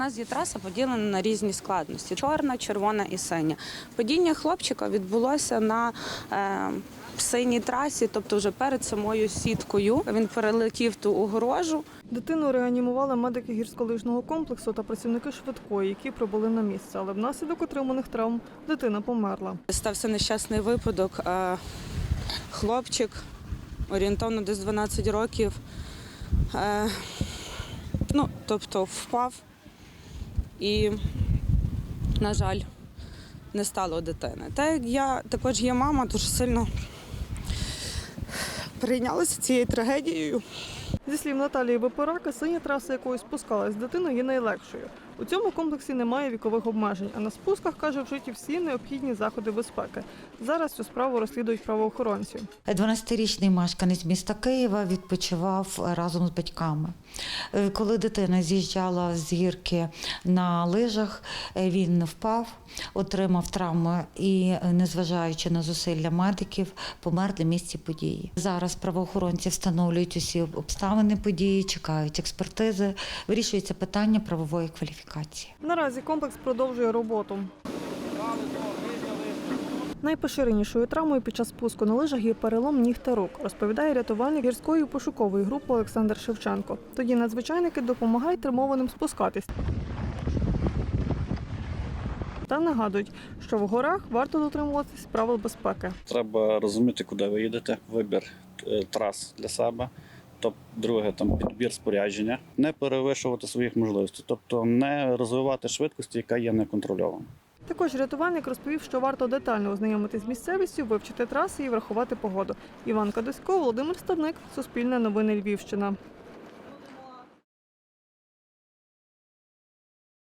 нас є траса поділена на різні складності: чорна, червона і синя. Падіння хлопчика відбулося на е, синій трасі, тобто вже перед самою сіткою. Він перелетів ту огорожу. Дитину реанімували медики гірськолижного комплексу та працівники швидкої, які прибули на місце. Але внаслідок отриманих травм дитина померла. Стався нещасний випадок. Е, хлопчик орієнтовно десь 12 років. Е, ну, тобто впав і, на жаль, не стало дитини. Та як я також є мама, дуже сильно прийнялася цією трагедією. Зі слів Наталії Бепорака, синя траса, якою спускалась дитина, є найлегшою. У цьому комплексі немає вікових обмежень, а на спусках каже вжиті всі необхідні заходи безпеки. Зараз цю справу розслідують правоохоронці. 12-річний мешканець міста Києва відпочивав разом з батьками. Е, Коли дитина з'їжджала з гірки на лижах, е, він впав, отримав травми і, е, незважаючи на зусилля медиків, помер на місці події. Зараз правоохоронці встановлюють усі обставини події, чекають експертизи, вирішується питання правової кваліфікації. Наразі комплекс продовжує роботу. Найпоширенішою травмою під час спуску на лижах є перелом ніг та рук, розповідає рятувальник гірської пошукової групи Олександр Шевченко. Тоді надзвичайники допомагають травмованим спускатись. Та нагадують, що в горах варто дотримуватись правил безпеки. Треба розуміти, куди ви їдете, вибір е, трас для себе. Тобто, друге, там підбір спорядження, не перевищувати своїх можливостей, тобто не розвивати швидкості, яка є неконтрольована. Також рятувальник розповів, що варто детально ознайомитись з місцевістю, вивчити траси і врахувати погоду. Іван Кадусько, Володимир Ставник, Суспільне новини Львівщина.